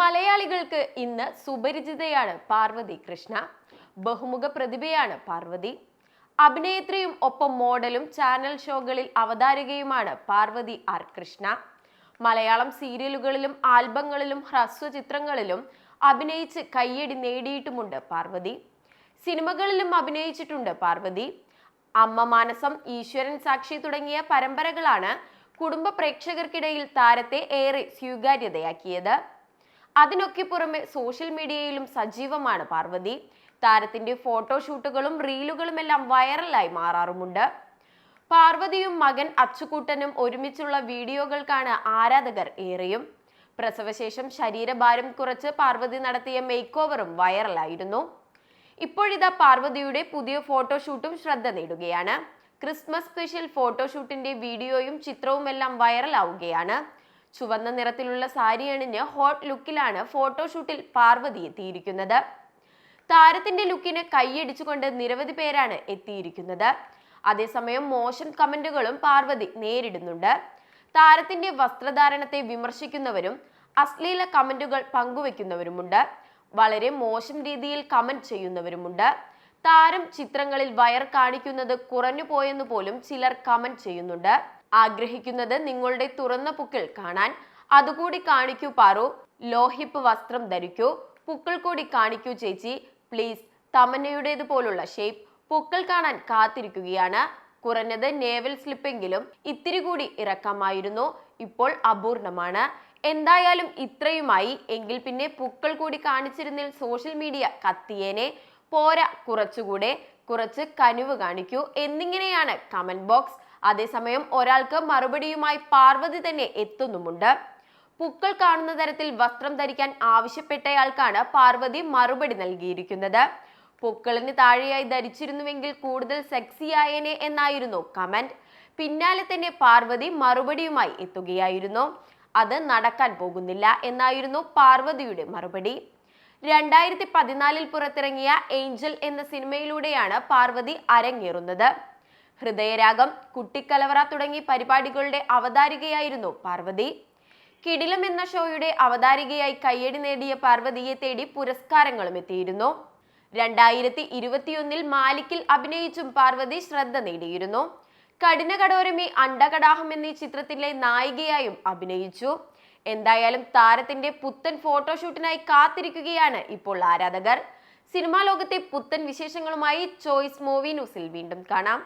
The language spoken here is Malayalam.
മലയാളികൾക്ക് ഇന്ന് സുപരിചിതയാണ് പാർവതി കൃഷ്ണ ബഹുമുഖ പ്രതിഭയാണ് പാർവതി. അഭിനേത്രിയും ഒപ്പം മോഡലും ചാനൽ ഷോകളിൽ അവതാരകയുമാണ് പാർവതി ആർ കൃഷ്ണ. മലയാളം സീരിയലുകളിലും ആൽബങ്ങളിലും ഹ്രസ്വചിത്രങ്ങളിലും അഭിനയിച്ച് കയ്യടി നേടിയിട്ടുമുണ്ട് പാർവതി. സിനിമകളിലും അഭിനയിച്ചിട്ടുണ്ട് പാർവതി. അമ്മ മാനസം ഈശ്വരൻ സാക്ഷി തുടങ്ങിയ പരമ്പരകളാണ് കുടുംബ പ്രേക്ഷകർക്കിടയിൽ താരത്തെ ഏറെ സ്വീകാര്യതയാക്കിയത്. അതിനൊക്കെ പുറമെ സോഷ്യൽ മീഡിയയിലും സജീവമാണ് പാർവതി. താരത്തിന്റെ ഫോട്ടോഷൂട്ടുകളും റീലുകളും എല്ലാം വൈറലായി മാറാറുമുണ്ട്. പാർവതിയും മകൻ അച്ചുകൂട്ടനും ഒരുമിച്ചുള്ള വീഡിയോകൾക്കാണ് ആരാധകർ ഏറെയും. പ്രസവശേഷം ശരീരഭാരം കുറച്ച് പാർവതി നടത്തിയ മേക്ക് ഓവറും വൈറലായിരുന്നു. ഇപ്പോഴിതാ പാർവതിയുടെ പുതിയ ഫോട്ടോഷൂട്ടും ശ്രദ്ധ നേടുകയാണ്. ക്രിസ്മസ് സ്പെഷ്യൽ ഫോട്ടോഷൂട്ടിന്റെ വീഡിയോയും ചിത്രവും എല്ലാം വൈറലാവുകയാണ്. ചുവന്ന നിറത്തിലുള്ള സാരി അണിഞ്ഞ് ഹോട്ട് ലുക്കിലാണ് ഫോട്ടോഷൂട്ടിൽ പാർവതി എത്തിയിരിക്കുന്നത്. താരത്തിന്റെ ലുക്കിന് കൈയടിച്ചുകൊണ്ട് നിരവധി പേരാണ് എത്തിയിരിക്കുന്നത്. അതേസമയം മോശം കമന്റുകളും പാർവതി നേരിടുന്നുണ്ട്. താരത്തിന്റെ വസ്ത്രധാരണത്തെ വിമർശിക്കുന്നവരും അശ്ലീല കമന്റുകൾ പങ്കുവെക്കുന്നവരുമുണ്ട്. വളരെ മോശം രീതിയിൽ കമന്റ് ചെയ്യുന്നവരുമുണ്ട്. താരം ചിത്രങ്ങളിൽ വയർ കാണിക്കുന്നത് കുറഞ്ഞു പോയെന്ന് പോലും ചിലർ കമന്റ് ചെയ്യുന്നുണ്ട്. ആഗ്രഹിക്കുന്നത് നിങ്ങളുടെ തുറന്ന പുക്കൽ കാണാൻ. അതുകൂടി കാണിക്കൂ പാറു. ലോഹിപ്പ് വസ്ത്രം ധരിക്കൂ. പുക്കൾ കൂടി കാണിക്കൂ ചേച്ചി. പ്ലീസ് തമന്നയുടേത് പോലുള്ള ഷേപ്പ് പുക്കൾ കാണാൻ കാത്തിരിക്കുകയാണ്. കുറഞ്ഞത് നേവൽ സ്ലിപ്പെങ്കിലും ഇത്തിരി കൂടി ഇറക്കമായിരുന്നു. ഇപ്പോൾ അപൂർണമാണ്. എന്തായാലും ഇത്രയുമായി. എങ്കിൽ പിന്നെ പുക്കൾ കൂടി കാണിച്ചിരുന്നിൽ സോഷ്യൽ മീഡിയ കത്തിയേനെ. പോരാ. കുറച്ചുകൂടെ കുറച്ച് കനിവ് കാണിക്കൂ. എന്നിങ്ങനെയാണ് കമന്റ് ബോക്സ് അതേസമയം ഒരാൾക്ക് മറുപടിയുമായി പാർവതി തന്നെ എത്തുന്നുമുണ്ട്. പൂക്കൾ കാണുന്ന തരത്തിൽ വസ്ത്രം ധരിക്കാൻ ആവശ്യപ്പെട്ടയാൾക്കാണ് പാർവതി മറുപടി നൽകിയിരിക്കുന്നത്. പൂക്കളിന് താഴെയായി ധരിച്ചിരുന്നുവെങ്കിൽ കൂടുതൽ സെക്സി ആയനെ എന്നായിരുന്നു കമന്റ് പിന്നാലെ തന്നെ പാർവതി മറുപടിയുമായി എത്തുകയായിരുന്നു. അത് നടക്കാൻ പോകുന്നില്ല എന്നായിരുന്നു പാർവതിയുടെ മറുപടി. രണ്ടായിരത്തി പതിനാലിൽ പുറത്തിറങ്ങിയ ഏഞ്ചൽ എന്ന സിനിമയിലൂടെയാണ് പാർവതി അരങ്ങേറുന്നത്. ഹൃദയരാഗം കുട്ടിക്കലവറ തുടങ്ങി പരിപാടികളുടെ അവതാരികയായിരുന്നു പാർവതി. കിടിലം എന്ന ഷോയുടെ അവതാരികയായി കയ്യടി നേടിയ പാർവതിയെ തേടി പുരസ്കാരങ്ങളും എത്തിയിരുന്നു. രണ്ടായിരത്തി ഇരുപത്തിയൊന്നിൽ മാലിക്കിൽ അഭിനയിച്ചും പാർവതി ശ്രദ്ധ നേടിയിരുന്നു. കഠിന കടോരമി അണ്ടകടാഹം എന്നീ ചിത്രത്തിലെ നായികയായും അഭിനയിച്ചു. എന്തായാലും താരത്തിന്റെ പുത്തൻ ഫോട്ടോഷൂട്ടിനായി കാത്തിരിക്കുകയാണ് ഇപ്പോൾ ആരാധകർ. സിനിമാ ലോകത്തെ പുത്തൻ വിശേഷങ്ങളുമായി ചോയ്സ് മൂവി ന്യൂസിൽ വീണ്ടും കാണാം.